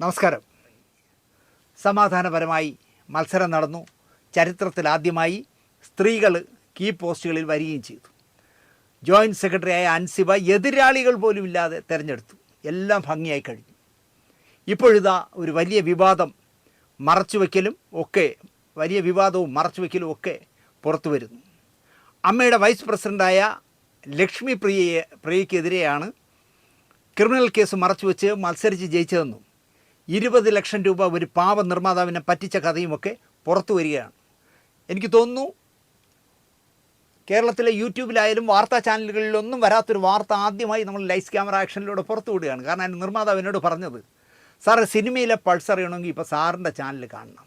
നമസ്കാരം. സമാധാനപരമായി മത്സരം നടന്നു. ചരിത്രത്തിലാദ്യമായി സ്ത്രീകൾ കീ പോസ്റ്റുകളിൽ വരികയും ചെയ്തു. ജോയിന്റ് സെക്രട്ടറിയായ അൻസിബ എതിരാളികൾ പോലും ഇല്ലാതെ തിരഞ്ഞെടുത്തു. എല്ലാം ഭംഗിയായി കഴിഞ്ഞു. ഇപ്പോഴിതാ ഒരു വലിയ വിവാദം മറച്ചുവെക്കലും ഒക്കെ വലിയ വിവാദവും മറച്ചുവെക്കലും ഒക്കെ പുറത്തു വരുന്നു. അമ്മയുടെ വൈസ് പ്രസിഡന്റായ ലക്ഷ്മി പ്രിയയെ പ്രിയയ്ക്കെതിരെയാണ് ക്രിമിനൽ കേസ് മറച്ചുവെച്ച് മത്സരിച്ച് ജയിച്ചതെന്നും ഇരുപത് ലക്ഷം രൂപ ഒരു പാവ നിർമ്മാതാവിനെ പറ്റിച്ച കഥയുമൊക്കെ പുറത്തു വരികയാണ്. എനിക്ക് തോന്നുന്നു കേരളത്തിലെ യൂട്യൂബിലായാലും വാർത്താ ചാനലുകളിലൊന്നും വരാത്തൊരു വാർത്ത ആദ്യമായി നമ്മൾ ലൈസ് ക്യാമറ ആക്ഷനിലൂടെ പുറത്തു വിടുകയാണ്. കാരണം അതിന്റെ നിർമ്മാതാവ് എന്നോട് പറഞ്ഞത് സാറ് സിനിമയിലെ പൾസ് അറിയണമെങ്കിൽ ഇപ്പോൾ സാറിന്റെ ചാനൽ കാണണം.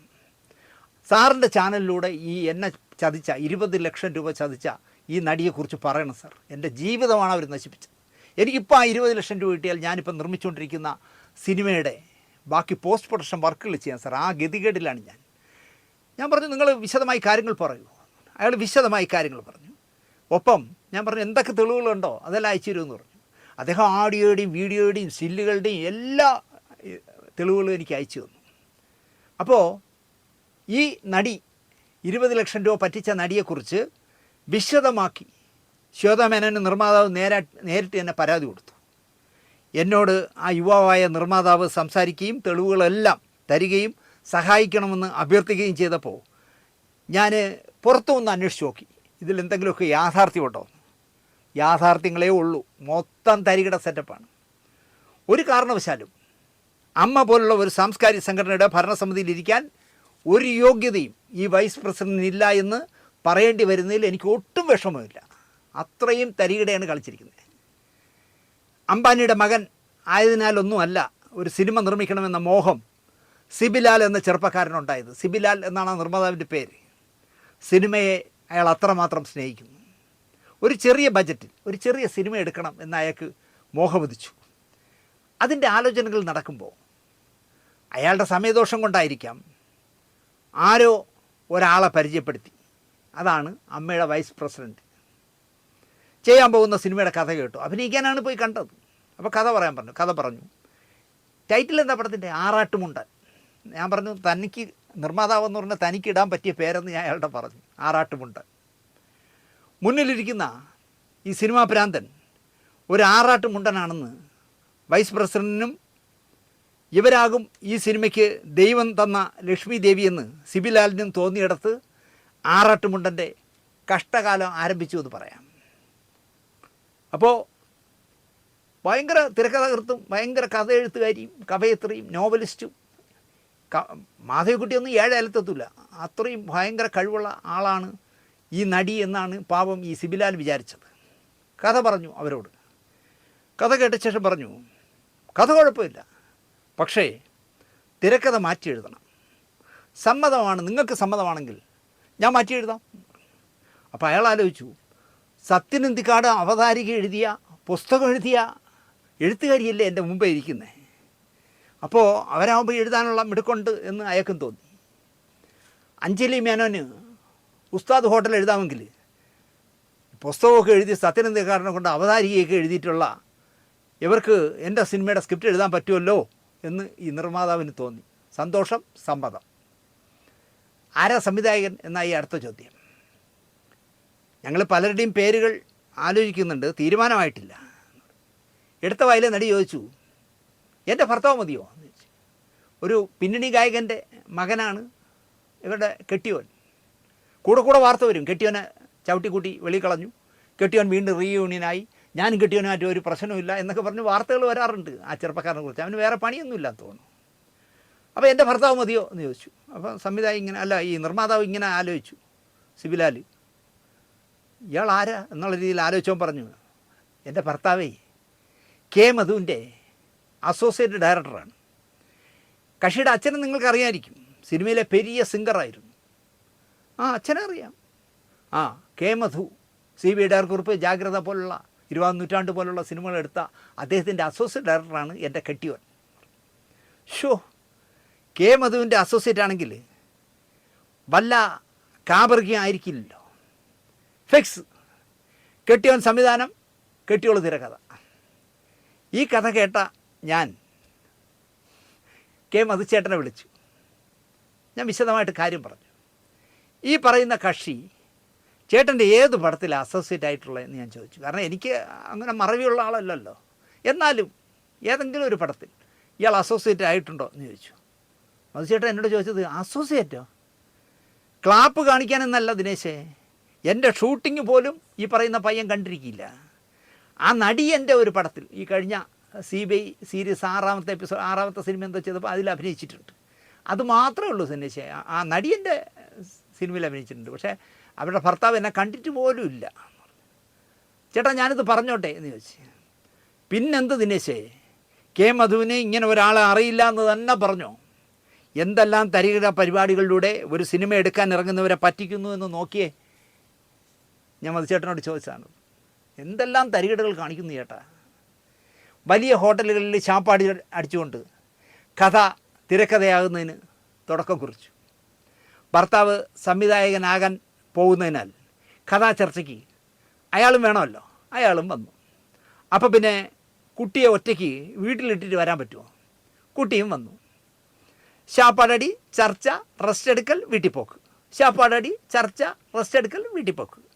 സാറിന്റെ ചാനലിലൂടെ ഈ എന്നെ ചതിച്ച ഇരുപത് ലക്ഷം രൂപ ചതിച്ച ഈ നടിയെക്കുറിച്ച് പറയണം സർ. എന്റെ ജീവിതമാണ് അവർ നശിപ്പിച്ചത്. എനിക്കിപ്പോൾ ആ ഇരുപത് ലക്ഷം രൂപ കിട്ടിയാൽ ഞാനിപ്പോൾ നിർമ്മിച്ചുകൊണ്ടിരിക്കുന്ന സിനിമയുടെ ബാക്കി പോസ്റ്റ് പ്രൊഡക്ഷൻ വർക്കുകൾ ചെയ്യാൻ സാർ ആ ഗതികേടിലാണ് ഞാൻ. ഞാൻ പറഞ്ഞു നിങ്ങൾ വിശദമായി കാര്യങ്ങൾ പറയൂ. അയാൾ വിശദമായി കാര്യങ്ങൾ പറഞ്ഞു. ഒപ്പം ഞാൻ പറഞ്ഞു എന്തൊക്കെ തെളിവുകളുണ്ടോ അതെല്ലാം അയച്ചു തരുമെന്ന് പറഞ്ഞു. അദ്ദേഹം ആഡിയോയുടെയും വീഡിയോയുടെയും സില്ലുകളുടെയും എല്ലാ തെളിവുകളും എനിക്ക് അയച്ചു തന്നു. അപ്പോൾ ഈ നടി ഇരുപത് ലക്ഷം രൂപ പറ്റിച്ച നടിയെക്കുറിച്ച് വിശദമാക്കി ശ്വേതാമേനോന് നിർമ്മാതാവ് നേരാ നേരിട്ട് തന്നെ പരാതി കൊടുത്തു. എന്നോട് ആ യുവാവായ നിർമ്മാതാവ് സംസാരിക്കുകയും തെളിവുകളെല്ലാം തരികയും സഹായിക്കണമെന്ന് അഭ്യർത്ഥിക്കുകയും ചെയ്തപ്പോൾ ഞാൻ പുറത്തു നിന്ന് അന്വേഷിച്ച് നോക്കി. ഇതിൽ എന്തെങ്കിലുമൊക്കെ യാഥാർത്ഥ്യമുണ്ടോ? യാഥാർത്ഥ്യങ്ങളേ ഉള്ളൂ. മൊത്തം തരികിട സെറ്റപ്പാണ്. ഒരു കാരണവശാലും അമ്മ പോലുള്ള ഒരു സാംസ്കാരിക സംഘടനയുടെ ഭരണസമിതിയിലിരിക്കാൻ ഒരു യോഗ്യതയും ഈ വൈസ് പ്രസിഡന്റിന് ഇല്ല എന്ന് പറയേണ്ടി വരുന്നതിൽ എനിക്ക് ഒട്ടും വിഷമമില്ല. അത്രയും തരികിടയാണ് കളിച്ചിരിക്കുന്നത്. അംബാനിയുടെ മകൻ ആയതിനാലൊന്നുമല്ല ഒരു സിനിമ നിർമ്മിക്കണമെന്ന മോഹം സിബിലാൽ എന്ന ചെറുപ്പക്കാരനുണ്ടായത്. സിബിലാൽ എന്നാണ് ആ നിർമ്മാതാവിന്റെ പേര്. സിനിമയെ അയാൾ അത്രമാത്രം സ്നേഹിക്കുന്നു. ഒരു ചെറിയ ബജറ്റിൽ ഒരു ചെറിയ സിനിമ എടുക്കണം എന്ന് അയാൾക്ക് മോഹമുദിച്ചു അതിന്റെ ആലോചനകൾ നടക്കുമ്പോൾ അയാളുടെ സമയദോഷം കൊണ്ടായിരിക്കാം ആരോ ഒരാളെ പരിചയപ്പെടുത്തി. അതാണ് അമ്മയുടെ വൈസ് പ്രസിഡന്റ് ചെയ്യാൻ പോകുന്ന സിനിമയുടെ കഥ കേട്ടു. അഭിനയിക്കാനാണ് പോയി കണ്ടത്. അപ്പോൾ കഥ പറയാൻ പറഞ്ഞു. കഥ പറഞ്ഞു. ടൈറ്റിൽ എന്താ പടത്തിന്റെ ആറാട്ടുമുണ്ടൻ ഞാൻ പറഞ്ഞു തനിക്ക് നിർമ്മാതാവെന്ന് പറഞ്ഞാൽ തനിക്ക് ഇടാൻ പറ്റിയ പേരെന്ന് ഞാൻ അയാളുടെ പറഞ്ഞു. ആറാട്ടുമുണ്ടൻ മുന്നിലിരിക്കുന്ന ഈ സിനിമാ പ്രാന്തൻ ഒരു ആറാട്ടുമുണ്ടനാണെന്ന് വൈസ് പ്രസിഡന്റിനും ഇവരാകും ഈ സിനിമയ്ക്ക് ദൈവം തന്ന ലക്ഷ്മി ദേവിയെന്ന് സിബിലാലിനും തോന്നിയിടത്ത് ആറാട്ടുമുണ്ടന്റെ കഷ്ടകാലം ആരംഭിച്ചു എന്ന് പറയാം. അപ്പോൾ ഭയങ്കര തിരക്കഥാകൃത്തും ഭയങ്കര കഥ എഴുത്തുകാരിയും കവയത്രിയും നോവലിസ്റ്റും മാധവിക്കുട്ടിയൊന്നും ഏഴലത്തെത്തില്ല അത്രയും ഭയങ്കര കഴിവുള്ള ആളാണ് ഈ നടി എന്നാണ് പാവം ഈ സിബിലാൽ വിചാരിച്ചത്. കഥ പറഞ്ഞു അവരോട്. കഥ കേട്ട ശേഷം പറഞ്ഞു കഥ കുഴപ്പമില്ല. പക്ഷേ തിരക്കഥ മാറ്റി എഴുതണം. സമ്മതമാണ് നിങ്ങൾക്ക് സമ്മതമാണെങ്കിൽ ഞാൻ മാറ്റി എഴുതാം. അപ്പോൾ അയാൾ ആലോചിച്ചു സത്യനന്ദിക്കാട് അവതാരിക എഴുതിയ പുസ്തകം എഴുതിയ എഴുത്തുകാരിയല്ലേ എന്റെ മുമ്പേ ഇരിക്കുന്നത് അപ്പോൾ അവരാകുമ്പോൾ എഴുതാനുള്ള മിടുക്കുണ്ട് എന്ന് അയാൾക്കും തോന്നി. അഞ്ജലി മേനോന് ഉസ്താദ് ഹോട്ടൽ എഴുതാമെങ്കിൽ പുസ്തകമൊക്കെ എഴുതി സത്യനന്ദിക്കാടിനെ കൊണ്ട് അവതാരികയൊക്കെ എഴുതിയിട്ടുള്ള ഇവർക്ക് എന്റെ സിനിമയുടെ സ്ക്രിപ്റ്റ് എഴുതാൻ പറ്റുമല്ലോ എന്ന് ഈ നിർമ്മാതാവിന് തോന്നി. സന്തോഷം സമ്മതം. ആരാ സംവിധായകൻ എന്നായി അടുത്ത ചോദ്യം. ഞങ്ങൾ പലരുടെയും പേരുകൾ ആലോചിക്കുന്നുണ്ട്. തീരുമാനമായിട്ടില്ല. എടുത്ത വായിലെ നടി ചോദിച്ചു എന്റെ ഭർത്താവ് മതിയോ? എന്ന് ചോദിച്ചു. ഒരു പിന്നണി ഗായകന്റെ മകനാണ് ഇവരുടെ കെട്ടിയോൻ. കൂടെ കൂടെ വാർത്ത വരും. കെട്ടിയോനെ ചവിട്ടിക്കൂട്ടി വെളി കളഞ്ഞു. കെട്ടിയോൻ വീണ്ടും റീയൂണിയനായി ഞാനും കെട്ടിയോനുമായിട്ട് ഒരു പ്രശ്നമില്ല എന്നൊക്കെ പറഞ്ഞ് വാർത്തകൾ വരാറുണ്ട് ആ ചെറുപ്പക്കാരനെ കുറിച്ച്. അവന് വേറെ പണിയൊന്നുമില്ല എന്ന് തോന്നുന്നു. അപ്പോൾ എന്റെ ഭർത്താവ് മതിയോ? എന്ന് ചോദിച്ചു. അപ്പോൾ സംവിധായകൻ ഇങ്ങനെ അല്ല ഈ നിർമ്മാതാവ് ഇങ്ങനെ ആലോചിച്ചു. സിബിലാൽ ഇയാൾ ആരാ എന്നുള്ള രീതിയിൽ ആലോചിച്ചവൻ പറഞ്ഞു. എന്റെ ഭർത്താവേ കെ. മധുവിന്റെ അസോസിയേറ്റ് ഡയറക്ടറാണ്. കക്ഷിയുടെ അച്ഛനെ നിങ്ങൾക്ക് അറിയാമായിരിക്കും സിനിമയിലെ പെരിയ സിംഗറായിരുന്നു. ആ അച്ഛനെ അറിയാം ആ കെ. മധു സി. ബി ഡയറക്കുറിപ്പ് ജാഗ്രത പോലുള്ള ഇരുപതാം നൂറ്റാണ്ട് പോലുള്ള സിനിമകൾ എടുത്ത അദ്ദേഹത്തിന്റെ അസോസിയേറ്റ് ഡയറക്ടറാണ് എന്റെ കെട്ടിയവൻ. ഷോ കെ. മധുവിന്റെ അസോസിയേറ്റ് ആണെങ്കിൽ വല്ല ആയിരിക്കില്ലല്ലോ. ഫിക്സ്. കെട്ടിയോൻ സംവിധാനം കെട്ടിയോൾ തിരക്കഥ. ഈ കഥ കേട്ട ഞാൻ കെ മധുച്ചേട്ടനെ വിളിച്ചു. ഞാൻ വിശദമായിട്ട് കാര്യം പറഞ്ഞു. ഈ പറയുന്ന കക്ഷി ചേട്ടന്റെ ഏത് പടത്തിലാണ് അസോസിയേറ്റ് ആയിട്ടുള്ളതെന്ന് ഞാൻ ചോദിച്ചു. കാരണം എനിക്ക് അങ്ങനെ മറവിയുള്ള ആളല്ലല്ലോ. എന്നാലും ഏതെങ്കിലും ഒരു പടത്തിൽ ഇയാൾ അസോസിയേറ്റ് ആയിട്ടുണ്ടോ എന്ന് ചോദിച്ചു. മധുചേട്ടൻ എന്നോട് ചോദിച്ചത് അസോസിയേറ്റോ ക്ലാപ്പ് കാണിക്കാനെന്നല്ല ദിനേശേ. എന്റെ ഷൂട്ടിങ് പോലും ഈ പറയുന്ന പയ്യൻ കണ്ടിരിക്കില്ല. ആ നടി എന്റെ ഒരു പടത്തിൽ ഈ കഴിഞ്ഞ സി ബി ഐ സീരീസ് ആറാമത്തെ എപ്പിസോഡ് ആറാമത്തെ സിനിമ എന്താ ചെയ്തപ്പോൾ അതിൽ അഭിനയിച്ചിട്ടുണ്ട്. അത് മാത്രമേ ഉള്ളൂ സിനിമ ആ- നടി എന്റെ സിനിമയിൽ അഭിനയിച്ചിട്ടുണ്ട്. പക്ഷേ അവരുടെ ഭർത്താവ് എന്നെ കണ്ടിട്ട് പോലും ഇല്ല. ചേട്ടാ ഞാനിത് പറഞ്ഞോട്ടെ എന്ന് ചോദിച്ചു. പിന്നെന്ത് ദിനേശേ? കെ മധുവിനെ ഇങ്ങനെ ഒരാളെ അറിയില്ല എന്ന് തന്നെ പറഞ്ഞോ? എന്തെല്ലാം തരികിട പരിപാടികളിലൂടെ ഒരു സിനിമ എടുക്കാൻ ഇറങ്ങുന്നവരെ പറ്റിക്കുന്നു എന്ന് നോക്കിയേ? ഞാൻ മധുചേട്ടനോട് ചോദിച്ചതാണ് എന്തെല്ലാം തരികിടകൾ കാണിക്കുന്നു ചേട്ടാ? വലിയ ഹോട്ടലുകളിൽ ചാപ്പാടി അടിച്ചുകൊണ്ട് കഥ തിരക്കഥയാകുന്നതിന് തുടക്കം കുറിച്ചു. ഭർത്താവ് സംവിധായകനാകാൻ പോകുന്നതിനാൽ കഥാ ചർച്ചയ്ക്ക് അയാളും വേണമല്ലോ അയാളും വന്നു. അപ്പോൾ പിന്നെ കുട്ടിയെ ഒറ്റയ്ക്ക് വീട്ടിലിട്ടിട്ട് വരാൻ പറ്റുമോ? കുട്ടിയും വന്നു. ശാപ്പാടടി ചർച്ച റെസ്റ്റ് എടുക്കൽ വീട്ടിൽ പോക്ക്. ശാപ്പാടടി ചർച്ച റെസ്റ്റ് എടുക്കൽ വീട്ടിൽ പോക്ക്.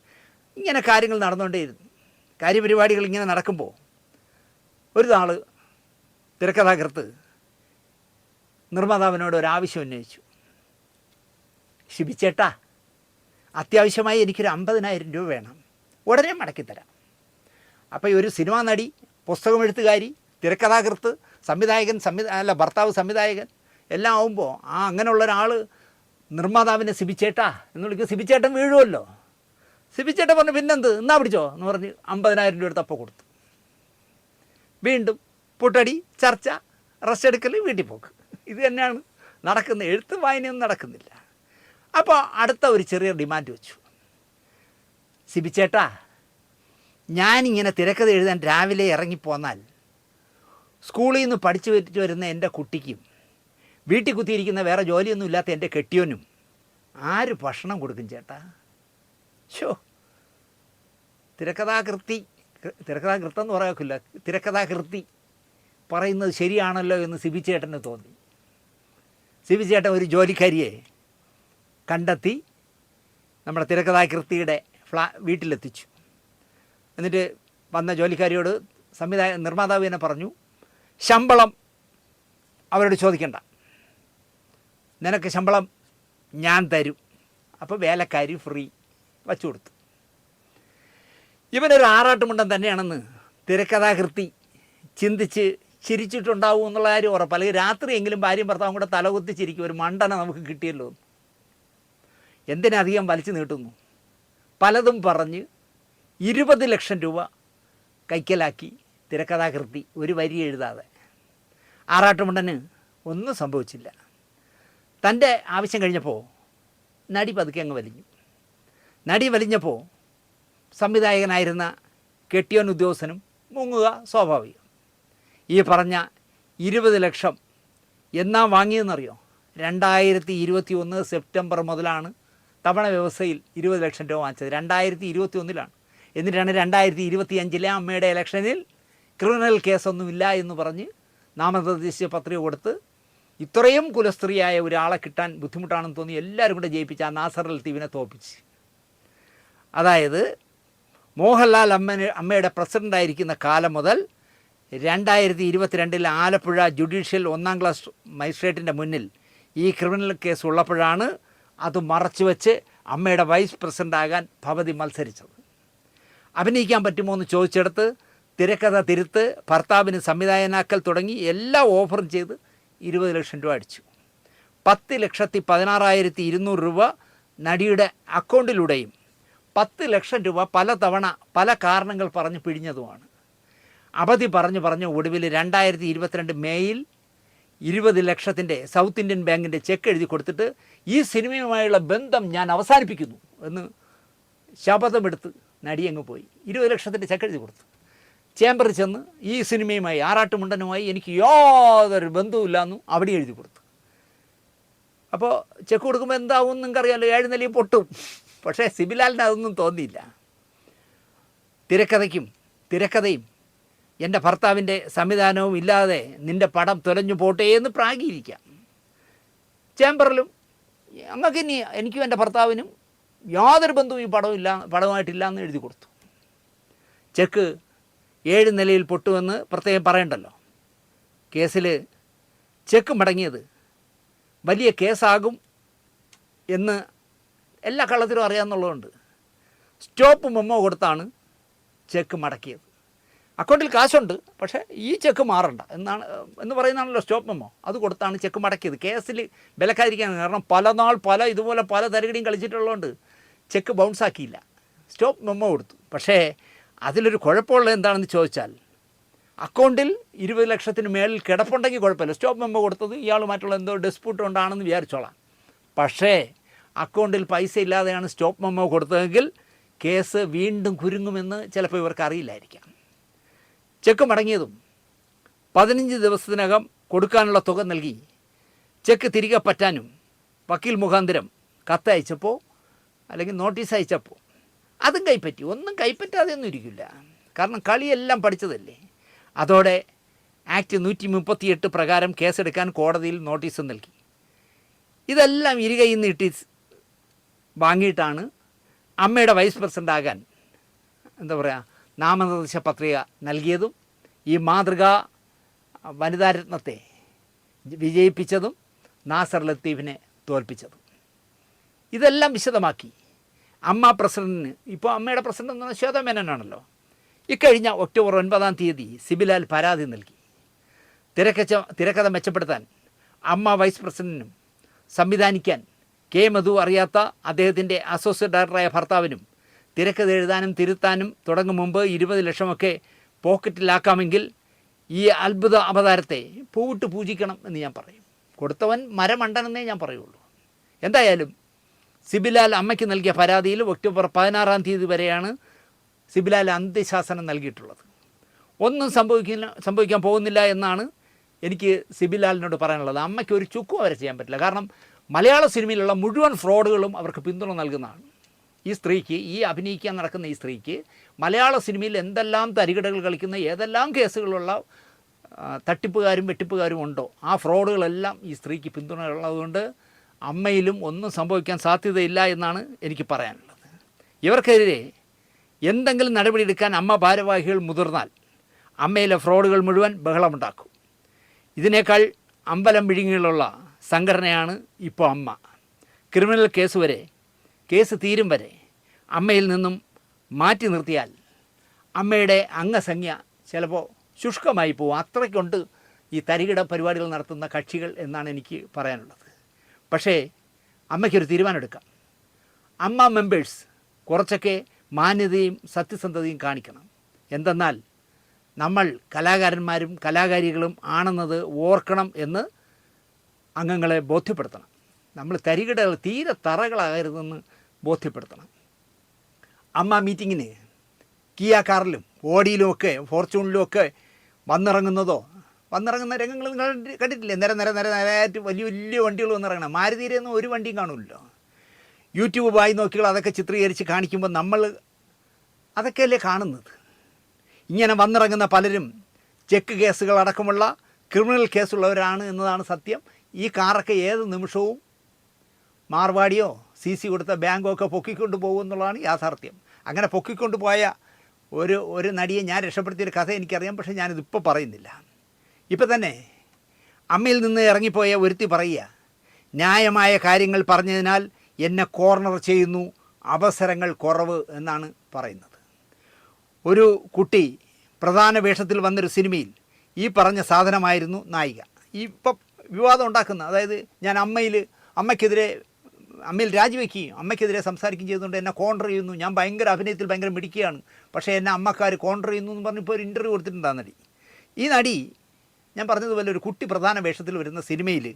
ഇങ്ങനെ കാര്യങ്ങൾ നടന്നുകൊണ്ടേയിരുന്നു. കാര്യപരിപാടികൾ ഇങ്ങനെ നടക്കുമ്പോൾ ഒരു നാൾ തിരക്കഥാകൃത്ത് നിർമ്മാതാവിനോട് ഒരാവശ്യം ഉന്നയിച്ചു. ശിബിച്ചേട്ടാ അത്യാവശ്യമായി എനിക്കൊരു അമ്പതിനായിരം രൂപ വേണം. ഉടനെ മടക്കിത്തരാം അപ്പോൾ ഈ ഒരു സിനിമാ നടി പുസ്തകമെഴുത്തുകാരി തിരക്കഥാകൃത്ത് സംവിധായകൻ സംവിധാ അല്ല ഭർത്താവ് സംവിധായകൻ എല്ലാം ആവുമ്പോൾ ആ അങ്ങനെയുള്ള ഒരാൾ നിർമ്മാതാവിനെ സിബിച്ചേട്ടാ എന്ന് വിളിക്കുക സിബിച്ചേട്ടൻ വീഴുമല്ലോ സിബിച്ചേട്ടൻ പറഞ്ഞു പിന്നെന്ത്? എന്നാ പിടിച്ചോ? എന്ന് പറഞ്ഞ് അമ്പതിനായിരം രൂപ എടുത്ത് അപ്പോൾ കൊടുത്തു. വീണ്ടും പൊട്ടടി ചർച്ച റെസ്റ്റ് എടുക്കൽ വീട്ടിൽ പോക്ക്. ഇത് തന്നെയാണ് നടക്കുന്നത് എഴുത്ത് വായനയൊന്നും നടക്കുന്നില്ല. അപ്പോൾ അടുത്ത ഒരു ചെറിയ ഡിമാൻഡ് വെച്ചു. സിബിച്ചേട്ടാ ഞാനിങ്ങനെ തിരക്കഥ എഴുതാൻ രാവിലെ ഇറങ്ങിപ്പോന്നാൽ സ്കൂളിൽ നിന്ന് പഠിച്ചു വെച്ചിട്ട് വരുന്ന എന്റെ കുട്ടിക്കും വീട്ടിൽ കുത്തിയിരിക്കുന്ന വേറെ ജോലിയൊന്നും ഇല്ലാത്ത എന്റെ കെട്ടിയോനും ആര് ഭക്ഷണം കൊടുക്കും ചേട്ടാ? ഷോ തിരക്കഥാകൃത്തി തിരക്കഥാകൃത്തം എന്ന് പറയാക്കില്ല തിരക്കഥാകൃത്തി പറയുന്നത് ശരിയാണല്ലോ എന്ന് സിബി ചേട്ടന് തോന്നി. സിബി ചേട്ടൻ ഒരു ജോലിക്കാരിയെ കണ്ടെത്തി നമ്മുടെ തിരക്കഥാകൃത്തിയുടെ ഫ്ലാ വീട്ടിലെത്തിച്ചു. എന്നിട്ട് വന്ന ജോലിക്കാരിയോട് സംവിധായ നിർമ്മാതാവ് തന്നെ പറഞ്ഞു ശമ്പളം അവരോട് ചോദിക്കണ്ട. നിനക്ക് ശമ്പളം ഞാൻ തരും. അപ്പോൾ വേലക്കാരി ഫ്രീ. വച്ചു കൊടുത്തു ഇവനൊരു ആറാട്ടുമുണ്ടൻ തന്നെയാണെന്ന് തിരക്കഥാകൃത്തി ചിന്തിച്ച് ചിരിച്ചിട്ടുണ്ടാവും എന്നുള്ള കാര്യം ഉറപ്പ്. അല്ലെങ്കിൽ രാത്രിയെങ്കിലും ഭാര്യയും ഭർത്താവും കൂടെ തലകുത്തി ചിരിക്കും. ഒരു മണ്ടന നമുക്ക് കിട്ടിയല്ലോ. എന്തിനധികം വലിച്ചു നീട്ടുന്നു? പലതും പറഞ്ഞ് ഇരുപത് ലക്ഷം രൂപ കൈക്കലാക്കി തിരക്കഥാകൃത്തി ഒരു വരി എഴുതാതെ. ആറാട്ടുമുണ്ടന് ഒന്നും സംഭവിച്ചില്ല. തന്റെ ആവശ്യം കഴിഞ്ഞപ്പോൾ നടി പതുക്കെ അങ്ങ് വലിഞ്ഞു. നടി വലിഞ്ഞപ്പോൾ സംവിധായകനായിരുന്ന കെട്ടിയോൻ ഉദ്യോഗസ്ഥനും മുങ്ങുക സ്വാഭാവികം. ഈ പറഞ്ഞ ഇരുപത് ലക്ഷം എന്നാ വാങ്ങിയതെന്നറിയോ രണ്ടായിരത്തി ഇരുപത്തി ഒന്ന് സെപ്റ്റംബർ മുതലാണ് തവണ വ്യവസ്ഥയിൽ ഇരുപത് ലക്ഷം രൂപ വാങ്ങിച്ചത്. രണ്ടായിരത്തി ഇരുപത്തി ഒന്നിലാണ് എന്നിട്ടാണ് രണ്ടായിരത്തി ഇരുപത്തി അഞ്ചിലെ അമ്മയുടെ ഇലക്ഷനിൽ ക്രിമിനൽ കേസൊന്നുമില്ല എന്ന് പറഞ്ഞ് നാമനിർദ്ദേശ പത്രിക കൊടുത്ത് ഇത്രയും കുലസ്ത്രീയായ ഒരാളെ കിട്ടാൻ ബുദ്ധിമുട്ടാണെന്ന് തോന്നി എല്ലാവരും കൂടെ ജയിപ്പിച്ച് നാസർ തീവിനെ തോപ്പിച്ച്. അതായത് മോഹൻലാൽ അമ്മന് അമ്മയുടെ പ്രസിഡന്റായിരിക്കുന്ന കാലം മുതൽ രണ്ടായിരത്തി ഇരുപത്തിരണ്ടിൽ ആലപ്പുഴ ജുഡീഷ്യൽ ഒന്നാം ക്ലാസ് മജിസ്ട്രേറ്റിന്റെ മുന്നിൽ ഈ ക്രിമിനൽ കേസ് ഉള്ളപ്പോഴാണ് അത് മറച്ചു വെച്ച് അമ്മയുടെ വൈസ് പ്രസിഡന്റാകാൻ ഭവതി മത്സരിച്ചത്. അഭിനയിക്കാൻ പറ്റുമോ എന്ന് ചോദിച്ചെടുത്ത് തിരക്കഥ തിരുത്ത് ഭർത്താവിന് സംവിധായകനാക്കൽ തുടങ്ങി എല്ലാ ഓഫറും ചെയ്ത് ഇരുപത് ലക്ഷം രൂപ അടിച്ചു. പത്ത് ലക്ഷത്തി പതിനാറായിരത്തി ഇരുന്നൂറ് രൂപ നടിയുടെ അക്കൗണ്ടിലൂടെയും പത്ത് ലക്ഷം രൂപ പല തവണ പല കാരണങ്ങൾ പറഞ്ഞ് പിഴിഞ്ഞതുമാണ്. അവധി പറഞ്ഞു പറഞ്ഞ് ഒടുവിൽ രണ്ടായിരത്തി ഇരുപത്തിരണ്ട് മേയിൽ ഇരുപത് ലക്ഷത്തിന്റെ സൗത്ത് ഇന്ത്യൻ ബാങ്കിന്റെ ചെക്ക് എഴുതി കൊടുത്തിട്ട് ഈ സിനിമയുമായുള്ള ബന്ധം ഞാൻ അവസാനിപ്പിക്കുന്നു എന്ന് ശപഥമെടുത്ത് നടിയങ്ങ് പോയി. ഇരുപത് ലക്ഷത്തിന്റെ ചെക്ക് എഴുതി കൊടുത്തു. ചേംബറിൽ ചെന്ന് ഈ സിനിമയുമായി ആറാട്ടുമുണ്ടനുമായി എനിക്ക് യാതൊരു ബന്ധവുമില്ലാന്നും അവിടെ എഴുതി കൊടുത്തു. അപ്പോൾ ചെക്ക് കൊടുക്കുമ്പോൾ എന്താവും നിങ്ങൾക്കറിയാമല്ലോ ഏഴ് നിലയും പൊട്ടും. പക്ഷേ സിബിലാലിന് അതൊന്നും തോന്നിയില്ല. തിരക്കഥയ്ക്കും തിരക്കഥയും എന്റെ ഭർത്താവിന്റെ സംവിധാനവും ഇല്ലാതെ നിന്റെ പടം തുലഞ്ഞു പോട്ടെ എന്ന് പ്രാഗിയിരിക്കാം. ചേംബറിലും അങ്ങക്ക് ഇനി എനിക്കും എന്റെ ഭർത്താവിനും യാതൊരു ബന്ധവും ഈ പടവും ഇല്ല പടവുമായിട്ടില്ല എന്ന് എഴുതി കൊടുത്തു. ചെക്ക് ഏഴ് നിലയിൽ പൊട്ടുമെന്ന് പ്രത്യേകം പറയണ്ടല്ലോ. കേസിൽ ചെക്ക് മടങ്ങിയത് വലിയ കേസാകും എന്ന് എല്ലാ കള്ളത്തിലും അറിയാമെന്നുള്ളതുകൊണ്ട് സ്റ്റോപ്പ് മെമ്മോ കൊടുത്താണ് ചെക്ക് മടക്കിയത്. അക്കൗണ്ടിൽ കാശുണ്ട് പക്ഷേ ഈ ചെക്ക് മാറണ്ട എന്നാണ് എന്ന് പറയുന്നതാണല്ലോ സ്റ്റോപ്പ് മെമ്മോ. അത് കൊടുത്താണ് ചെക്ക് മടക്കിയത്. കേസിൽ വിലക്കാതിരിക്കാൻ കാരണം പല നാൾ പല ഇതുപോലെ പല തരകടിയും കളിച്ചിട്ടുള്ളതുകൊണ്ട് ചെക്ക് ബൗൺസ് ആക്കിയില്ല. സ്റ്റോപ്പ് മെമ്മോ കൊടുത്തു. പക്ഷേ അതിലൊരു കുഴപ്പമുള്ളത് എന്താണെന്ന് ചോദിച്ചാൽ അക്കൗണ്ടിൽ ഇരുപത് ലക്ഷത്തിന് മേളിൽ കിടപ്പുണ്ടെങ്കിൽ കുഴപ്പമില്ല. സ്റ്റോപ്പ് മെമ്മോ കൊടുത്തത് ഇയാളുമായിട്ടുള്ള എന്തോ ഡിസ്പ്യൂട്ട് കൊണ്ടാണെന്ന് വിചാരിച്ചോളാം. പക്ഷേ അക്കൗണ്ടിൽ പൈസ ഇല്ലാതെയാണ് സ്റ്റോപ്പ് മെമ്മോ കൊടുത്തതെങ്കിൽ കേസ് വീണ്ടും കുരുങ്ങുമെന്ന് ചിലപ്പോൾ ഇവർക്ക് അറിയില്ലായിരിക്കാം. ചെക്ക് മടങ്ങിയതും പതിനഞ്ച് ദിവസത്തിനകം കൊടുക്കാനുള്ള തുക നൽകി. ചെക്ക് തിരികെ പറ്റാനും വക്കീൽ മുഖാന്തരം കത്തയച്ചപ്പോൾ അല്ലെങ്കിൽ നോട്ടീസ് അയച്ചപ്പോൾ അതും കൈപ്പറ്റി. ഒന്നും കൈപ്പറ്റാതെ ഒന്നും ഇരിക്കില്ല. കാരണം കളിയെല്ലാം പഠിച്ചതല്ലേ. അതോടെ ആക്ട് നൂറ്റി മുപ്പത്തിയെട്ട് പ്രകാരം കേസെടുക്കാൻ കോടതിയിൽ നോട്ടീസ് നൽകി. ഇതെല്ലാം ഇരുകയിൽ നീട്ടി വാങ്ങിയിട്ടാണ് അമ്മയുടെ വൈസ് പ്രസിഡന്റ് ആകാൻ എന്താ പറയുക നാമനിർദ്ദേശ പത്രിക നൽകിയതും ഈ മാതൃക വനിതാരത്നത്തെ വിജയിപ്പിച്ചതും നാസർ ലത്തീഫിനെ തോൽപ്പിച്ചതും. ഇതെല്ലാം വിശദമാക്കി അമ്മ പ്രസിഡന്റിന് ഇപ്പോൾ അമ്മയുടെ പ്രസിഡന്റ് എന്ന് പറഞ്ഞാൽ ശ്വേത മേനോനാണല്ലോ. ഇക്കഴിഞ്ഞ ഒക്ടോബർ ഒൻപതാം തീയതി സിബിലാൽ പരാതി നൽകി. തിരക്കച്ച തിരക്കഥ മെച്ചപ്പെടുത്താൻ അമ്മ വൈസ് പ്രസിഡന്റിനും സംവിധാനിക്കാൻ കെ മധു അറിയാത്ത അദ്ദേഹത്തിന്റെ അസോസിയേറ്റ് ഡയറക്ടറായ ഭർത്താവിനും തിരക്കഥ എഴുതാനും തിരുത്താനും തുടങ്ങും മുമ്പ് ഇരുപത് ലക്ഷമൊക്കെ പോക്കറ്റിലാക്കാമെങ്കിൽ ഈ അത്ഭുത അവതാരത്തെ പൂവിട്ട് പൂജിക്കണം എന്ന് ഞാൻ പറയും. കൊടുത്തവൻ മരമണ്ടനെന്നേ ഞാൻ പറയുള്ളൂ. എന്തായാലും സിബിലാൽ അമ്മയ്ക്ക് നൽകിയ പരാതിയിൽ ഒക്ടോബർ പതിനാറാം തീയതി വരെയാണ് സിബിലാൽ അന്ത്യശാസനം നൽകിയിട്ടുള്ളത്. ഒന്നും സംഭവിക്കില്ല സംഭവിക്കാൻ പോകുന്നില്ല എന്നാണ് എനിക്ക് സിബിലാലിനോട് പറയാനുള്ളത്. അമ്മയ്ക്ക് ഒരു ചുക്കും അവരെ ചെയ്യാൻ പറ്റില്ല. കാരണം മലയാള സിനിമയിലുള്ള മുഴുവൻ ഫ്രോഡുകളും അവർക്ക് പിന്തുണ നൽകുന്നതാണ്. ഈ സ്ത്രീക്ക് ഈ അഭിനയിക്കാൻ നടക്കുന്ന ഈ സ്ത്രീക്ക് മലയാള സിനിമയിൽ എന്തെല്ലാം തരികിടകൾ കളിക്കുന്ന ഏതെല്ലാം കേസുകളുള്ള തട്ടിപ്പുകാരും വെട്ടിപ്പുകാരും ഉണ്ടോ? ആ ഫ്രോഡുകളെല്ലാം ഈ സ്ത്രീക്ക് പിന്തുണ ഉള്ളതുകൊണ്ട് അമ്മയിലും ഒന്നും സംഭവിക്കാൻ സാധ്യതയില്ല എന്നാണ് എനിക്ക് പറയാനുള്ളത്. ഇവർക്കെതിരെ എന്തെങ്കിലും നടപടിയെടുക്കാൻ അമ്മ ഭാരവാഹികൾ മുതിർന്നാൽ അമ്മയിലെ ഫ്രോഡുകൾ മുഴുവൻ ബഹളമുണ്ടാക്കും. ഇതിനേക്കാൾ അമ്പലം വിഴുങ്ങിയുള്ള സംഘടനയാണ് ഇപ്പോൾ അമ്മ. ക്രിമിനൽ കേസ് വരെ കേസ് തീരും വരെ അമ്മയിൽ നിന്നും മാറ്റി നിർത്തിയാൽ അമ്മയുടെ അംഗസംഖ്യ ചിലപ്പോൾ ശുഷ്കമായി പോകും. അത്രയ്ക്കുണ്ട് ഈ തരികിട പരിപാടികൾ നടത്തുന്ന കക്ഷികൾ എന്നാണ് എനിക്ക് പറയാനുള്ളത്. പക്ഷേ അമ്മയ്ക്കൊരു തീരുമാനമെടുക്കാം. അമ്മ മെമ്പേഴ്സ് കുറച്ചൊക്കെ മാന്യതയും സത്യസന്ധതയും കാണിക്കണം. എന്തെന്നാൽ നമ്മൾ കലാകാരന്മാരും കലാകാരികളും ആണെന്നത് ഓർക്കണം എന്ന് അംഗങ്ങളെ ബോധ്യപ്പെടുത്തണം. നമ്മൾ തരികിടകൾ തീരെ തറകളാകരുതെന്ന് ബോധ്യപ്പെടുത്തണം. അമ്മ മീറ്റിങ്ങിന് കിയ കാറിലും ഓടിയിലുമൊക്കെ ഫോർച്യൂണിലുമൊക്കെ വന്നിറങ്ങുന്നതോ വന്നിറങ്ങുന്ന രംഗങ്ങൾ നിങ്ങൾ കണ്ടി- കണ്ടിട്ടില്ലേ? നിര നിര നിര നിരയായിട്ട് വലിയ വലിയ വണ്ടികൾ വന്നിറങ്ങണം. മാരുതിയിലൊന്നും ഒരു വണ്ടിയും കാണുമല്ലോ യൂട്യൂബ് വായി നോക്കികൾ അതൊക്കെ ചിത്രീകരിച്ച് കാണിക്കുമ്പോൾ നമ്മൾ അതൊക്കെയല്ലേ കാണുന്നത്? ഇങ്ങനെ വന്നിറങ്ങുന്ന പലരും ചെക്ക് കേസുകൾ അടക്കമുള്ള ക്രിമിനൽ കേസുള്ളവരാണ് എന്നതാണ് സത്യം. ഈ കാറൊക്കെ ഏത് നിമിഷവും മാർവാടിയോ സി സി കൊടുത്ത ബാങ്കോ ഒക്കെ പൊക്കിക്കൊണ്ട് പോകും എന്നുള്ളതാണ് യാഥാർത്ഥ്യം. അങ്ങനെ പൊക്കിക്കൊണ്ട് പോയ ഒരു ഒരു നടിയെ ഞാൻ രക്ഷപ്പെടുത്തിയൊരു കഥ എനിക്കറിയാം പക്ഷേ ഞാനിതിപ്പോൾ പറയുന്നില്ല. ഇപ്പം തന്നെ അമ്മയിൽ നിന്ന് ഇറങ്ങിപ്പോയ ഒരുത്തി പറയുക ന്യായമായ കാര്യങ്ങൾ പറഞ്ഞതിനാൽ എന്നെ കോർണർ ചെയ്യുന്നു അവസരങ്ങൾ കുറവ് എന്നാണ് പറയുന്നത്. ഒരു കുട്ടി പ്രധാന വേഷത്തിൽ വന്നൊരു സിനിമയിൽ ഈ പറഞ്ഞ സാധനമായിരുന്നു നായിക. ഇപ്പം വിവാദം ഉണ്ടാക്കുന്ന അതായത് ഞാൻ അമ്മയിൽ അമ്മയ്ക്കെതിരെ അമ്മയിൽ രാജിവെക്കുകയും അമ്മയ്ക്കെതിരെ സംസാരിക്കുകയും ചെയ്തുകൊണ്ട് എന്നെ കോണ്ടർ ചെയ്യുന്നു. ഞാൻ ഭയങ്കര അഭിനയത്തിൽ ഭയങ്കര മിടിക്കുകയാണ് പക്ഷേ എന്നെ അമ്മക്കാർ കോണ്ടർ ചെയ്യുന്നു എന്ന് പറഞ്ഞ് ഇപ്പോൾ ഒരു ഇന്റർവ്യൂ കൊടുത്തിട്ടുണ്ട് നടി. ഈ നടി ഞാൻ പറഞ്ഞതുപോലെ ഒരു കുട്ടി പ്രധാന വേഷത്തിൽ വരുന്ന സിനിമയിൽ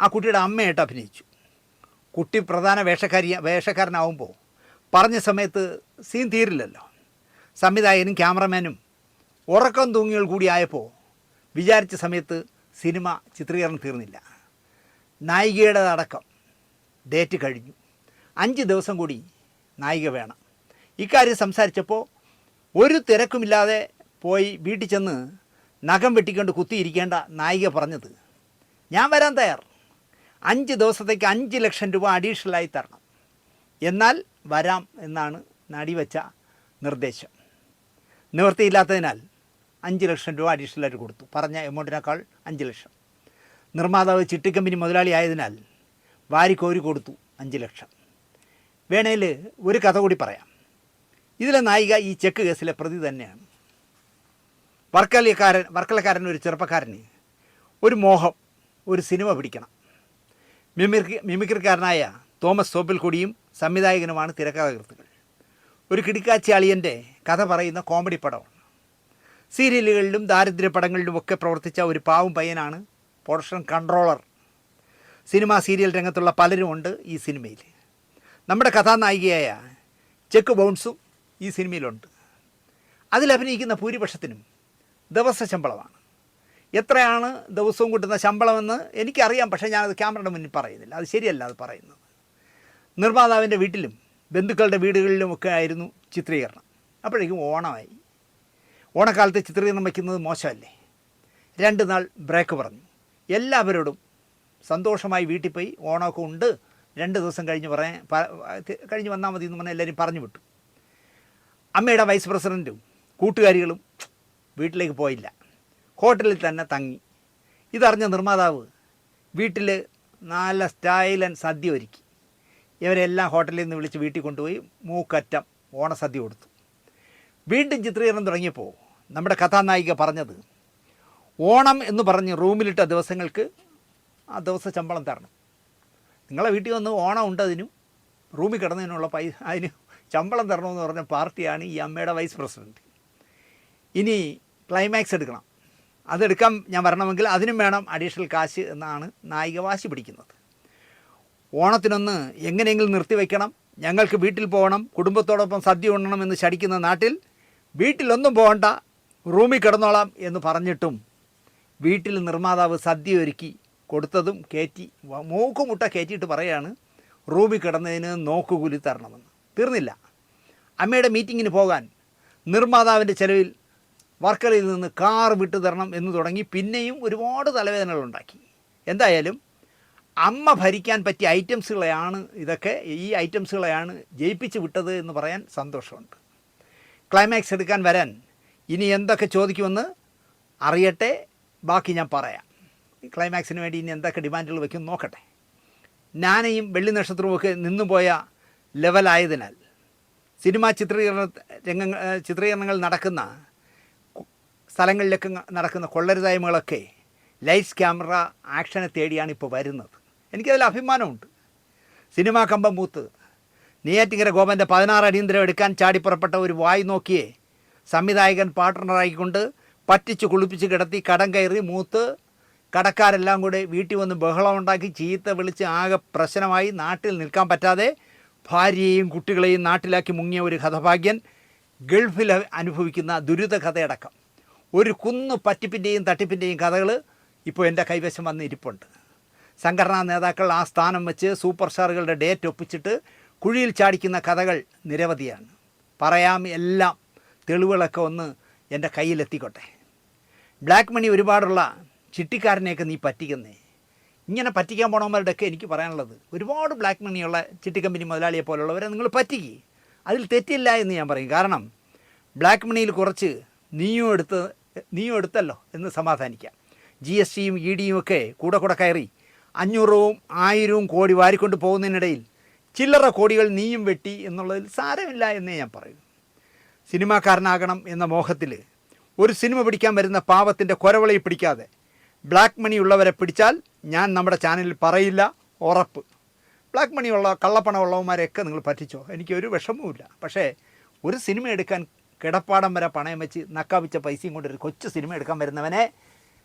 ആ കുട്ടിയുടെ അമ്മയായിട്ട് അഭിനയിച്ചു. കുട്ടി പ്രധാന വേഷക്കാരി വേഷക്കാരനാവുമ്പോൾ പറഞ്ഞ സമയത്ത് സീൻ തീരില്ലല്ലോ. സംവിധായകനും ക്യാമറമാനും ഉറക്കം തൂങ്ങികൾ കൂടി ആയപ്പോൾ വിചാരിച്ച സമയത്ത് സിനിമ ചിത്രീകരണം തീർന്നില്ല. നായികയുടെ അടക്കം ഡേറ്റ് കഴിഞ്ഞു. അഞ്ച് ദിവസം കൂടി നായിക വേണം. ഇക്കാര്യം സംസാരിച്ചപ്പോൾ ഒരു തിരക്കുമില്ലാതെ പോയി വീട്ടിൽ ചെന്ന് നഖം വെട്ടിക്കൊണ്ട് കുത്തിയിരിക്കേണ്ട നായിക പറഞ്ഞത് ഞാൻ വരാൻ തയ്യാർ. അഞ്ച് ദിവസത്തേക്ക് അഞ്ച് ലക്ഷം രൂപ അഡീഷണലായി തരണം. എന്നാൽ വരാം എന്നാണ് നടിവെച്ച നിർദ്ദേശം. നിവൃത്തിയില്ലാത്തതിനാൽ അഞ്ച് ലക്ഷം രൂപ അഡീഷണലായിട്ട് കൊടുത്തു. പറഞ്ഞ എമൗണ്ടിനേക്കാൾ അഞ്ച് ലക്ഷം. നിർമ്മാതാവ് ചിട്ടിക്കമ്പനി മുതലാളി ആയതിനാൽ വാരിക്കോരി കൊടുത്തു അഞ്ച് ലക്ഷം. വേണേൽ ഒരു കഥ കൂടി പറയാം. ഇതിലെ നായിക ഈ ചെക്ക് കേസിലെ പ്രതി തന്നെയാണ്. വർക്കലക്കാരൻ വർക്കലക്കാരൻ ഒരു ചെറുപ്പക്കാരന് ഒരു മോഹം ഒരു സിനിമ പിടിക്കണം. മിമിക്രി മിമിക്രിക്കാരനായ തോമസ് സോപ്പിൽക്കൊടിയും സംവിധായകനുമാണ് തിരക്കഥാകൃത്തുകൾ ഒരു കിടിക്കാച്ചി അളിയന്റെ കഥ പറയുന്ന കോമഡി പടമാണ് സീരിയലുകളിലും ദാരിദ്ര്യ പടങ്ങളിലുമൊക്കെ പ്രവർത്തിച്ച ഒരു പാവം പയ്യനാണ് പ്രൊഡക്ഷൻ കൺട്രോളർ. സിനിമ സീരിയൽ രംഗത്തുള്ള പലരുമുണ്ട് ഈ സിനിമയിൽ. നമ്മുടെ കഥാനായികയായ ചെക്ക് ബൗൺസും ഈ സിനിമയിലുണ്ട്. അതിൽ അഭിനയിക്കുന്ന ഭൂരിപക്ഷത്തിനും ദിവസ ശമ്പളമാണ്. എത്രയാണ് ദിവസവും കിട്ടുന്ന ശമ്പളമെന്ന് എനിക്കറിയാം പക്ഷേ ഞാനത് ക്യാമറയുടെ മുന്നിൽ പറയുന്നില്ല. അത് ശരിയല്ല അത് പറയുന്നത്. നിർമ്മാതാവിന്റെ വീട്ടിലും ബന്ധുക്കളുടെ വീടുകളിലുമൊക്കെ ആയിരുന്നു ചിത്രീകരണം. അപ്പോഴേക്കും ഓണമായി. ഓണക്കാലത്ത് ചിത്രീകരണം വയ്ക്കുന്നത് മോശമല്ലേ? രണ്ട് നാൾ ബ്രേക്ക് പറഞ്ഞു. എല്ലാവരോടും സന്തോഷമായി വീട്ടിൽ പോയി ഓണമൊക്കെ ഉണ്ട്. രണ്ട് ദിവസം കഴിഞ്ഞ് പറയാൻ കഴിഞ്ഞ് വന്നാൽ മതി എന്ന് പറഞ്ഞാൽ എല്ലാവരും പറഞ്ഞു വിട്ടു. അമ്മയുടെ വൈസ് പ്രസിഡന്റും കൂട്ടുകാരികളും വീട്ടിലേക്ക് പോയില്ല. ഹോട്ടലിൽ തന്നെ തങ്ങി. ഇതറിഞ്ഞ നിർമ്മാതാവ് വീട്ടിൽ നല്ല സ്റ്റൈലൻ സദ്യ ഒരുക്കി. ഇവരെല്ലാം ഹോട്ടലിൽ നിന്ന് വിളിച്ച് വീട്ടിൽ കൊണ്ടുപോയി മൂക്കറ്റം ഓണസദ്യ കൊടുത്തു. വീണ്ടും ചിത്രീകരണം തുടങ്ങിയപ്പോൾ നമ്മുടെ കഥാനായിക പറഞ്ഞത്. ഓണം എന്ന് പറഞ്ഞ് റൂമിലിട്ട ദിവസങ്ങൾക്ക് ആ ദിവസ ശമ്പളം തരണം. നിങ്ങളെ വീട്ടിൽ വന്ന് ഓണം ഉണ്ടതിനും റൂമിൽ കിടന്നതിനുള്ള പൈസ അതിന് ശമ്പളം തരണമെന്ന് പറഞ്ഞ പാർട്ടിയാണ് ഈ അമ്മയുടെ വൈസ് പ്രസിഡന്റ് ഇനി ക്ലൈമാക്സ് എടുക്കണം. അതെടുക്കാൻ ഞാൻ വരണമെങ്കിൽ അതിനും വേണം അഡീഷണൽ കാശ് എന്നാണ് നായിക വാശി പിടിക്കുന്നത്. ഓണത്തിനൊന്ന് എങ്ങനെയെങ്കിലും നിർത്തിവെക്കണം. ഞങ്ങൾക്ക് വീട്ടിൽ പോകണം. കുടുംബത്തോടൊപ്പം സദ്യ ഉണ്ണണം എന്ന് ശടിക്കുന്ന നാട്ടിൽ വീട്ടിലൊന്നും പോകണ്ട. റൂമിൽ കിടന്നോളാം എന്ന് പറഞ്ഞിട്ടും വീട്ടിൽ നിർമ്മാതാവ് സദ്യ ഒരുക്കി കൊടുത്തതും കയറ്റി മൂക്കുമുട്ട കയറ്റിയിട്ട് പറയാണ് റൂമിൽ കിടന്നതിന് നോക്കുകൂലി തരണമെന്ന്. തീർന്നില്ല. അമ്മയുടെ മീറ്റിങ്ങിന് പോകാൻ നിർമ്മാതാവിന്റെ ചെലവിൽ വർക്കലയിൽ നിന്ന് കാർ വിട്ടു തരണം എന്ന് തുടങ്ങി പിന്നെയും ഒരുപാട് തലവേദനകൾ ഉണ്ടാക്കി. എന്തായാലും അമ്മ ഭരിക്കാൻ പറ്റിയ ഐറ്റംസുകളെയാണ് ഇതൊക്കെ ഈ ഐറ്റംസുകളെയാണ് ജയിപ്പിച്ച് വിട്ടത് എന്ന് പറയാൻ സന്തോഷമുണ്ട്. ക്ലൈമാക്സ് എടുക്കാൻ വരാൻ ഇനി എന്തൊക്കെ ചോദിക്കുമെന്ന് അറിയട്ടെ. ബാക്കി ഞാൻ പറയാം. ക്ലൈമാക്സിന് വേണ്ടി ഇനി എന്തൊക്കെ ഡിമാൻഡുകൾ വയ്ക്കും നോക്കട്ടെ. നാനയും വെള്ളി നക്ഷത്രവും ഒക്കെ നിന്നുപോയ ലെവലായതിനാൽ സിനിമാ ചിത്രീകരണ രംഗങ്ങൾ ചിത്രീകരണങ്ങൾ നടക്കുന്ന സ്ഥലങ്ങളിലൊക്കെ നടക്കുന്ന കൊള്ളരുതായ്മകളൊക്കെ ലൈറ്റ്സ് ക്യാമറ ആക്ഷനെ തേടിയാണ് ഇപ്പോൾ വരുന്നത്. എനിക്കതിൽ അഭിമാനമുണ്ട്. സിനിമാ കമ്പം മൂത്ത് നെയ്യാറ്റിങ്കര ഗോപന്റെ പതിനാറ് അടിയന്തരം എടുക്കാൻ ചാടിപ്പുറപ്പെട്ട ഒരു വായി നോക്കിയേ സംവിധായകൻ പാർട്ട്ണറായിക്കൊണ്ട് പറ്റിച്ച് കുളിപ്പിച്ച് കിടത്തി കടം കയറി മൂത്ത് കടക്കാരെല്ലാം കൂടെ വീട്ടിൽ വന്ന് ബഹളമുണ്ടാക്കി ചീത്ത വിളിച്ച് ആകെ പ്രശ്നമായി നാട്ടിൽ നിൽക്കാൻ പറ്റാതെ ഭാര്യയെയും കുട്ടികളെയും നാട്ടിലാക്കി മുങ്ങിയ ഒരു കഥഭാഗ്യൻ ഗൾഫിൽ അനുഭവിക്കുന്ന ദുരിത കഥയടക്കം. ഒരു കുന്ന് പറ്റിപ്പിന്റെയും തട്ടിപ്പിന്റെയും കഥകൾ ഇപ്പോൾ എന്റെ കൈവശം വന്ന് ഇരിപ്പുണ്ട് സംഘടനാ നേതാക്കൾ ആ സ്ഥാനം വെച്ച് സൂപ്പർ സ്റ്റാറുകളുടെ ഡേറ്റ് ഒപ്പിച്ചിട്ട് കുഴിയിൽ ചാടിക്കുന്ന കഥകൾ നിരവധിയാണ്. പറയാം എല്ലാം തെളിവുകളൊക്കെ ഒന്ന് എന്റെ കയ്യിലെത്തിക്കോട്ടെ. ബ്ലാക്ക് മണി ഒരുപാടുള്ള ചിട്ടിക്കാരനെയൊക്കെ നീ പറ്റിക്കുന്നേ. ഇങ്ങനെ പറ്റിക്കാൻ പോണവന്മാരുടെയൊക്കെ എനിക്ക് പറയാനുള്ളത്. ഒരുപാട് ബ്ലാക്ക് മണിയുള്ള ചിട്ടിക്കമ്പനി മുതലാളിയെ പോലുള്ളവരെ നിങ്ങൾ പറ്റിക്കുക അതിൽ തെറ്റില്ല എന്ന് ഞാൻ പറയും. കാരണം ബ്ലാക്ക് മണിയിൽ കുറച്ച് നീയും എടുത്ത് നീയും എടുത്തല്ലോ എന്ന് സമാധാനിക്കാം. ജി എസ് ടിയും ഇ ഡിയും ഒക്കെ കൂടെ കൂടെ കയറി അഞ്ഞൂറും ആയിരവും കോടി വാരിക്കൊണ്ട് പോകുന്നതിനിടയിൽ ചില്ലറ കോടികൾ നീയും വെട്ടി എന്നുള്ളതിൽ സാരമില്ല എന്നേ ഞാൻ പറയൂ. സിനിമാക്കാരനാകണം എന്ന മോഹത്തിൽ ഒരു സിനിമ പിടിക്കാൻ വരുന്ന പാവത്തിന്റെ കൊരവളയിൽ പിടിക്കാതെ ബ്ലാക്ക് മണി ഉള്ളവരെ പിടിച്ചാൽ ഞാൻ നമ്മുടെ ചാനലിൽ പറയില്ല ഉറപ്പ്. ബ്ലാക്ക് മണിയുള്ള കള്ളപ്പണമുള്ളവന്മാരെയൊക്കെ നിങ്ങൾ പറ്റിച്ചോ? എനിക്കൊരു വിഷമവുമില്ല. പക്ഷേ ഒരു സിനിമ എടുക്കാൻ കിടപ്പാടം വരെ പണയം വെച്ച് നക്കാവിച്ച പൈസയും കൊണ്ട് ഒരു കൊച്ചു സിനിമ എടുക്കാൻ വരുന്നവനെ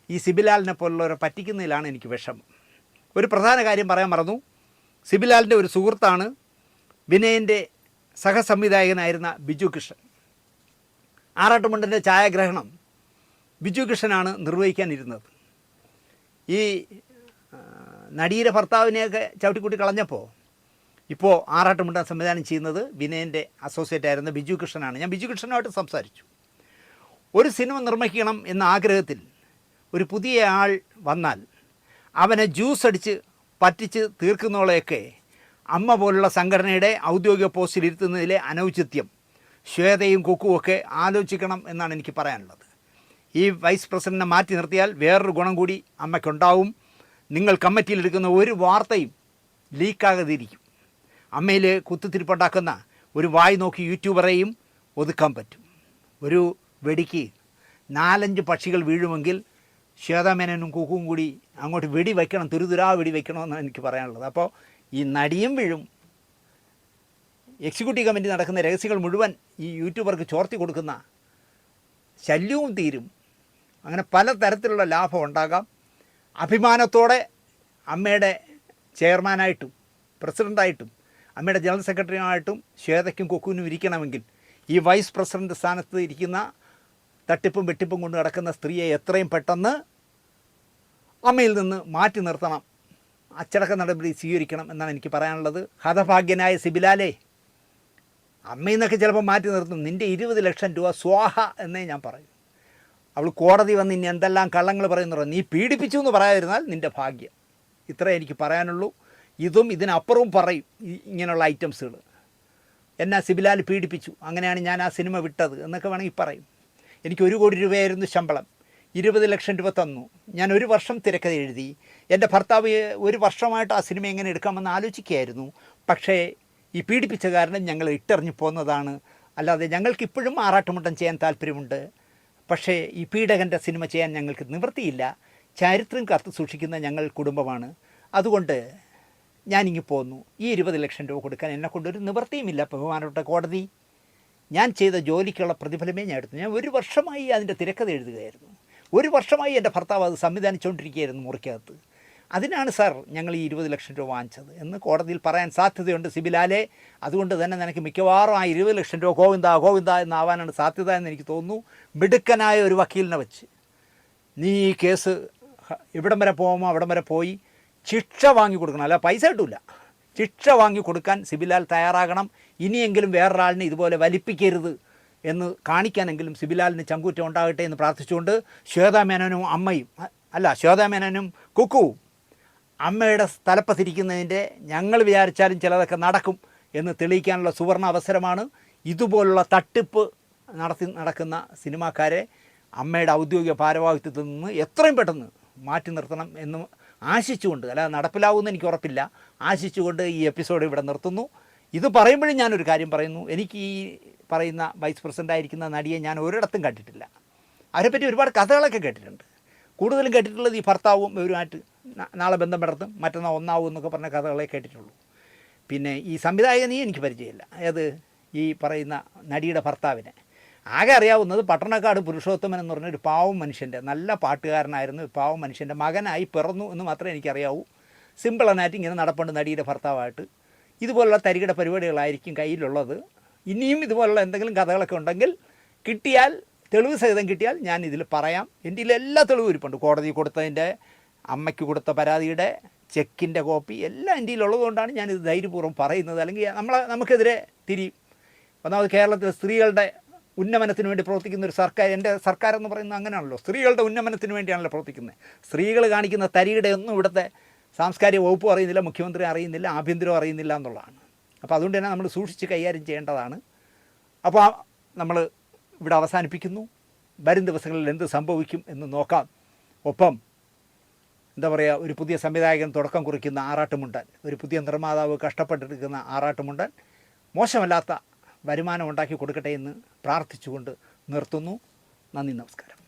ഈ സിബിലാലിനെ പോലുള്ളവരെ പറ്റിക്കുന്നതിലാണ് എനിക്ക് വിഷമം. ഒരു പ്രധാന കാര്യം പറയാൻ മറന്നു. സിബിലാലിന്റെ ഒരു സുഹൃത്താണ് വിനയന്റെ സഹസംവിധായകനായിരുന്ന ബിജു കൃഷ്ണൻ. ആറാട്ടുമുണ്ടന്റെ ഛായാഗ്രഹണം ബിജു കൃഷ്ണനാണ് നിർവഹിക്കാനിരുന്നത്. ഈ നടിയുടെ ഭർത്താവിനെയൊക്കെ ചവിട്ടിക്കൂട്ടി കളഞ്ഞപ്പോൾ ഇപ്പോൾ ആറാട്ടുമുണ്ട സംവിധാനം ചെയ്യുന്നത് വിനയന്റെ അസോസിയേറ്റ് ആയിരുന്ന ബിജു കൃഷ്ണനാണ്. ഞാൻ ബിജു കൃഷ്ണനുമായിട്ട് സംസാരിച്ചു. ഒരു സിനിമ നിർമ്മിക്കണം എന്ന ആഗ്രഹത്തിൽ ഒരു പുതിയ ആൾ വന്നാൽ അവനെ ജ്യൂസ് അടിച്ച് പറ്റിച്ച് തീർക്കുന്നവളെയൊക്കെ അമ്മ പോലുള്ള സംഘടനയുടെ ഔദ്യോഗിക പോസ്റ്റിൽ ഇരുത്തുന്നതിലെ അനൗചിത്യം. ശ്വേതയും കുക്കുമൊക്കെ ആലോചിക്കണം എന്നാണ് എനിക്ക് പറയാനുള്ളത്. ഈ വൈസ് പ്രസിഡന്റിനെ മാറ്റി നിർത്തിയാൽ വേറൊരു ഗുണം കൂടി അമ്മയ്ക്കുണ്ടാവും. നിങ്ങൾ കമ്മിറ്റിയിലെടുക്കുന്ന ഒരു വാർത്തയും ലീക്കാകാതിരിക്കും. അമ്മയിൽ കുത്തിത്തിരിപ്പുണ്ടാക്കുന്ന ഒരു വായി നോക്കി യൂട്യൂബറെയും ഒതുക്കാൻ പറ്റും. ഒരു വെടിക്ക് നാലഞ്ച് പക്ഷികൾ വീഴുമെങ്കിൽ ശ്വേതാമേനനും കുക്കും കൂടി അങ്ങോട്ട് വെടി വയ്ക്കണം തുരുതുരാ വെടി വയ്ക്കണമെന്നാണ് എനിക്ക് പറയാനുള്ളത്. അപ്പോൾ ഈ നടിയും വീഴും എക്സിക്യൂട്ടീവ് കമ്മിറ്റി നടക്കുന്ന രഹസ്യങ്ങൾ മുഴുവൻ ഈ യൂട്യൂബർക്ക് ചോർത്തി കൊടുക്കുന്ന ശല്യവും തീരും. അങ്ങനെ പല തരത്തിലുള്ള ലാഭം ഉണ്ടാകാം. അഭിമാനത്തോടെ അമ്മയുടെ ചെയർമാനായിട്ടും പ്രസിഡന്റായിട്ടും അമ്മയുടെ ജനറൽ സെക്രട്ടറിയുമായിട്ടും ശ്വേതയ്ക്കും കൊക്കുവിനും ഇരിക്കണമെങ്കിൽ ഈ വൈസ് പ്രസിഡന്റ് സ്ഥാനത്ത് ഇരിക്കുന്ന തട്ടിപ്പും വെട്ടിപ്പും കൊണ്ട് നടക്കുന്ന സ്ത്രീയെ എത്രയും പെട്ടെന്ന് അമ്മയിൽ നിന്ന് മാറ്റി നിർത്തണം. അച്ചടക്ക നടപടി സ്വീകരിക്കണം എന്നാണ് എനിക്ക് പറയാനുള്ളത്. ഹതഭാഗ്യനായ സിബിലാലേ അമ്മയിൽ നിന്നൊക്കെ ചിലപ്പോൾ മാറ്റി നിർത്തും. നിന്റെ ഇരുപത് ലക്ഷം രൂപ സ്വാഹ എന്നേ ഞാൻ പറയും. അവൾ കോടതി വന്ന് ഇനി എന്തെല്ലാം കള്ളങ്ങൾ പറയുന്നുണ്ടോ നീ പീഡിപ്പിച്ചു എന്ന് പറയാതിരുന്നാൽ നിന്റെ ഭാഗ്യം. ഇത്രേ എനിക്ക് പറയാനുള്ളൂ. ഇതും ഇതിനപ്പുറവും പറയും ഇങ്ങനെയുള്ള ഐറ്റംസുകൾ എന്നെ സിബിലാൽ പീഡിപ്പിച്ചു. അങ്ങനെയാണ് ഞാൻ ആ സിനിമ വിട്ടത് എന്നൊക്കെ വേണമെങ്കിൽ പറയും. എനിക്ക് ഒരു കോടി രൂപയായിരുന്നു ശമ്പളം. ഇരുപത് ലക്ഷം രൂപ തന്നു. ഞാൻ ഒരു വർഷം തിരക്കഥ എഴുതി. എന്റെ ഭർത്താവ് ഒരു വർഷമായിട്ട് ആ സിനിമ എങ്ങനെ എടുക്കാമെന്ന് ആലോചിക്കുകയായിരുന്നു. പക്ഷേ ഈ പീഡിപ്പിച്ച കാരണം ഞങ്ങൾ ഇട്ടെറിഞ്ഞു പോന്നതാണ്. അല്ലാതെ ഞങ്ങൾക്ക് ഇപ്പോഴും ആറാട്ടുമുട്ടം ചെയ്യാൻ താല്പര്യമുണ്ട്. പക്ഷേ ഈ പീഡകന്റെ സിനിമ ചെയ്യാൻ ഞങ്ങൾക്ക് നിവൃത്തിയില്ല. ചരിത്രം കാത്തു സൂക്ഷിക്കുന്ന ഞങ്ങൾ കുടുംബമാണ്. അതുകൊണ്ട് ഞാനിങ്ങി പോന്നു. ഈ ഇരുപത് ലക്ഷം രൂപ കൊടുക്കാൻ എന്നെ കൊണ്ടൊരു നിവൃത്തിയുമില്ല ബഹുമാനപ്പെട്ട കോടതി. ഞാൻ ചെയ്ത ജോലിക്കുള്ള പ്രതിഫലമേ ഞാൻ എടുത്തു. ഞാൻ ഒരു വർഷമായി അതിന്റെ തിരക്കഥ എഴുതുകയായിരുന്നു. ഒരു വർഷമായി എന്റെ ഭർത്താവ് അത് സംവിധാനിച്ചുകൊണ്ടിരിക്കുകയായിരുന്നു മുറിക്കകത്ത്. അതിനാണ് സാർ ഞങ്ങൾ ഈ ഇരുപത് ലക്ഷം രൂപ വാങ്ങിച്ചത് എന്ന് കോടതിയിൽ പറയാൻ സാധ്യതയുണ്ട് സിബിലാലെ. അതുകൊണ്ട് തന്നെ നിനക്ക് മിക്കവാറും ആ ഇരുപത് ലക്ഷം രൂപ ഗോവിന്ദ ഗോവിന്ദ എന്നാവാനാണ് സാധ്യത എന്ന് എനിക്ക് തോന്നുന്നു. മിടുക്കനായ ഒരു വക്കീലിനെ വെച്ച്. നീ ഈ കേസ് ഇവിടം വരെ പോകുമ്പോൾ അവിടം വരെ പോയി ശിക്ഷ വാങ്ങി കൊടുക്കണം. അല്ല പൈസ കിട്ടില്ല ശിക്ഷ വാങ്ങി കൊടുക്കാൻ സിബിലാൽ തയ്യാറാകണം. ഇനിയെങ്കിലും വേറൊരാളിനെ ഇതുപോലെ വലിപ്പിക്കരുത് എന്ന് കാണിക്കാനെങ്കിലും സിബിലാലിന് ചങ്കൂറ്റം ഉണ്ടാകട്ടെ എന്ന് പ്രാർത്ഥിച്ചുകൊണ്ട് ശ്വേതാമേനോനും അമ്മയും അല്ല ശ്വേതാമേനോനും കുക്കുവും അമ്മയുടെ സ്ഥലപ്പത്തിരിക്കുന്നതിന്റെ ഞങ്ങൾ വിചാരിച്ചാലും ചിലതൊക്കെ നടക്കും എന്ന് തെളിയിക്കാനുള്ള സുവർണ അവസരമാണ് ഇതുപോലുള്ള തട്ടിപ്പ് നടത്തി നടക്കുന്ന സിനിമാക്കാരെ അമ്മയുടെ ഔദ്യോഗിക ഭാരവാഹിത്വത്തിൽ നിന്ന് എത്രയും പെട്ടെന്ന് മാറ്റി നിർത്തണം എന്ന് ആശിച്ചുകൊണ്ട് അല്ലാതെ നടപ്പിലാവുമെന്ന് എനിക്ക് ഉറപ്പില്ല ആശിച്ചുകൊണ്ട് ഈ എപ്പിസോഡ് ഇവിടെ നിർത്തുന്നു. ഇത് പറയുമ്പോഴും ഞാനൊരു കാര്യം പറയുന്നു. എനിക്ക് ഈ പറയുന്ന വൈസ് പ്രസിഡന്റ് ആയിരിക്കുന്ന നടിയെ ഞാൻ ഒരിടത്തും കണ്ടിട്ടില്ല. അവരെപ്പറ്റി ഒരുപാട് കഥകളൊക്കെ കേട്ടിട്ടുണ്ട്. കൂടുതലും കേട്ടിട്ടുള്ളത് ഈ ഭർത്താവും ഇവരുമായിട്ട് നാളെ ബന്ധം പടർത്തും മറ്റന്നാൾ ഒന്നാവും എന്നൊക്കെ പറഞ്ഞ കഥകളെ കേട്ടിട്ടുള്ളൂ. പിന്നെ ഈ സംവിധായകനെയും എനിക്ക് പരിചയമില്ല. ഏത്? ഈ പറയുന്ന നടിയുടെ ഭർത്താവിനെ. ആകെ അറിയാവുന്നത് പട്ടണക്കാട് പുരുഷോത്തമൻ എന്ന് പറഞ്ഞ ഒരു പാവം മനുഷ്യന്റെ നല്ല പാട്ടുകാരനായിരുന്നു. പാവം മനുഷ്യന്റെ മകനായി പിറന്നു എന്ന് മാത്രമേ എനിക്കറിയാവൂ. സിമ്പിളനായിട്ട് ഇങ്ങനെ നടപ്പുണ്ട് നടിയുടെ ഭർത്താവായിട്ട്. ഇതുപോലുള്ള തരികിട പരിപാടികളായിരിക്കും കയ്യിലുള്ളത്. ഇനിയും ഇതുപോലുള്ള എന്തെങ്കിലും കഥകളൊക്കെ ഉണ്ടെങ്കിൽ കിട്ടിയാൽ തെളിവ് സഹിതം കിട്ടിയാൽ ഞാൻ ഇതിൽ പറയാം. എന്റെ എല്ലാ തെളിവും ഇരിപ്പുണ്ട്. കോടതി കൊടുത്തതിന്റെ അമ്മയ്ക്ക് കൊടുത്ത പരാതിയുടെ ചെക്കിന്റെ കോപ്പി എല്ലാം എന്റെ ഉള്ളതുകൊണ്ടാണ് ഞാനിത് ധൈര്യപൂർവം പറയുന്നത്. അല്ലെങ്കിൽ നമ്മളെ നമുക്കെതിരെ തിരിയും. ഒന്നാമത് കേരളത്തിലെ സ്ത്രീകളുടെ ഉന്നമനത്തിന് വേണ്ടി പ്രവർത്തിക്കുന്ന ഒരു സർക്കാർ എന്റെ സർക്കാർ എന്ന് പറയുന്നത് അങ്ങനെയാണല്ലോ. സ്ത്രീകളുടെ ഉന്നമനത്തിന് വേണ്ടിയാണല്ലോ പ്രവർത്തിക്കുന്നത്. സ്ത്രീകൾ കാണിക്കുന്ന തരിയുടെ ഒന്നും ഇവിടുത്തെ സാംസ്കാരിക വകുപ്പ് അറിയുന്നില്ല മുഖ്യമന്ത്രി അറിയുന്നില്ല ആഭ്യന്തരം അറിയുന്നില്ല എന്നുള്ളതാണ്. അപ്പോൾ അതുകൊണ്ട് തന്നെ നമ്മൾ സൂക്ഷിച്ച് കൈകാര്യം ചെയ്യേണ്ടതാണ്. അപ്പോൾ നമ്മൾ ഇവിടെ അവസാനിപ്പിക്കുന്നു. വരും ദിവസങ്ങളിൽ എന്ത് സംഭവിക്കും എന്ന് നോക്കാം. ഒപ്പം എന്താ പറയുക ഒരു പുതിയ സംവിധായകൻ തുടക്കം കുറിക്കുന്ന ആറാട്ടുമുണ്ടൻ ഒരു പുതിയ നിർമ്മാതാവ് കഷ്ടപ്പെട്ടെടുക്കുന്ന ആറാട്ടുമുണ്ടൻ മോശമല്ലാത്ത വരുമാനം ഉണ്ടാക്കി കൊടുക്കട്ടെ എന്ന് പ്രാർത്ഥിച്ചുകൊണ്ട് നിർത്തുന്നു. നന്ദി നമസ്കാരം.